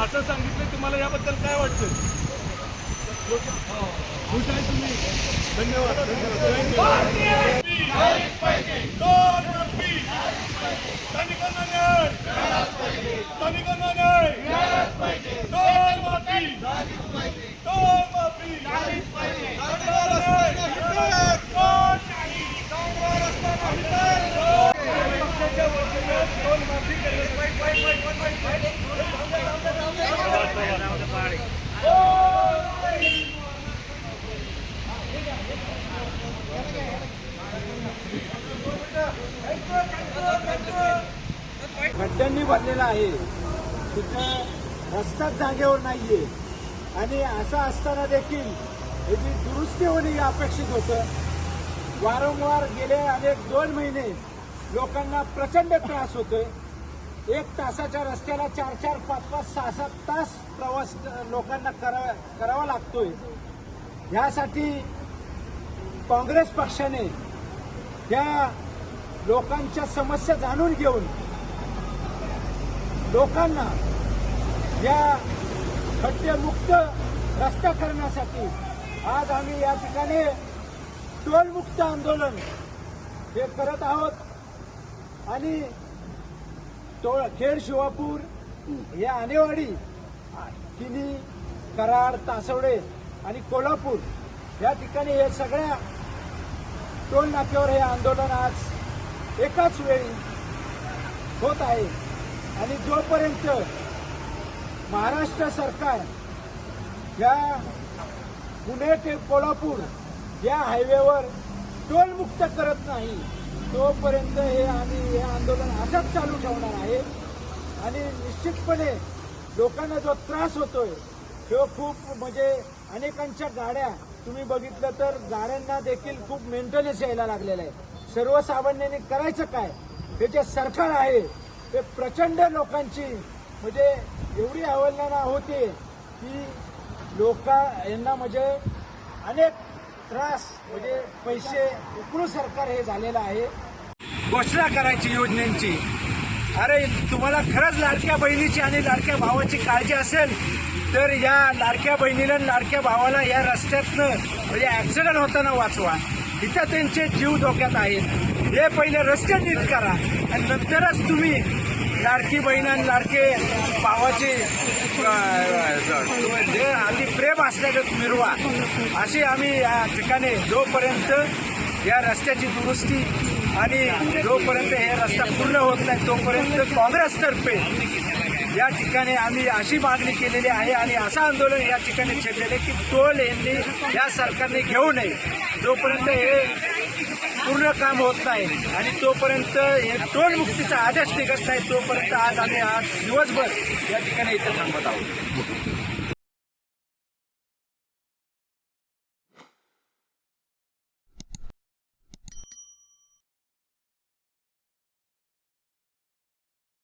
असं सांगितलं तुम्हाला याबद्दल काय वाटतं? खुश आहे तुम्ही? धन्यवाद धन्यवाद. भरलेला आहे. तिथं रस्ताच जागेवर नाहीये. आणि असं असताना देखील याची दुरुस्ती होणे हे अपेक्षित होतं. वारंवार गेले अनेक दोन महिने लोकांना प्रचंड त्रास होतोय. एक तासाच्या रस्त्याला चार चार पाच पाच सहा सात तास प्रवास लोकांना करावा करावा लागतोय. यासाठी काँग्रेस पक्षाने या लोकांच्या समस्या जाणून घेऊन लोकांना या खड्डेमुक्त रस्ता करण्यासाठी आज आम्ही या ठिकाणी टोलमुक्त आंदोलन हे करत आहोत. आणि टोळ खेड शिवापूर या आनेवाडी किनी कराड तासवडे आणि कोल्हापूर या ठिकाणी हे सगळ्या टोल नाक्यावर हे आंदोलन आज एकाच वेळी होत आहे. आणि जोपर्यंत महाराष्ट्र सरकार या पुणे ते कोल्हापूर या हायवेवर टोलमुक्त करत नाही तोपर्यंत हे आम्ही हे आंदोलन असंच चालू ठेवणार आहे. आणि निश्चितपणे लोकांना जो त्रास होतोय तो खूप म्हणजे अनेकांच्या गाड्या तुम्ही बघितलं तर गाड्यांना देखील खूप मेंटेनन्स यायला लागलेलं आहे. सर्वसामान्यांनी करायचं काय? हे जे सरकार आहे हे प्रचंड लोकांची म्हणजे एवढी अवहेलना होते की लोक यांना म्हणजे अनेक त्रास म्हणजे पैसे उकळू सरकार हे झालेलं आहे. घोषणा करायची योजनेची. अरे तुम्हाला खरंच लाडक्या बहिणीची आणि लाडक्या भावाची काळजी असेल तर या लाडक्या बहिणीला आणि लाडक्या भावाला या रस्त्यातनं म्हणजे ॲक्सिडंट होताना वाचवा. इथं त्यांचे जीव धोक्यात आहेत. हे पहिले रस्ते नीट करा. आणि नंतरच तुम्ही लाडकी बहीण आणि लाडके भावाचे जे अति प्रेम असल्याचं मिरवा. अशी आम्ही या ठिकाणी जोपर्यंत या रस्त्याची दुरुस्ती आणि जोपर्यंत हे रस्ता पूर्ण होत नाही तोपर्यंत काँग्रेसतर्फे या ठिकाणी आम्ही अशी मागणी केलेली आहे आणि असं आंदोलन या ठिकाणी छेडलेलं आहे की टोल यांनी या सरकारने घेऊ नये. जोपर्यंत हे पूर्ण काम होत नाही. आणि तोपर्यंत हे मुक्तीचा आदेश निघत नाही. तोपर्यंत आज आम्ही आज दिवसभर या ठिकाणी इथं थांबत आहोत.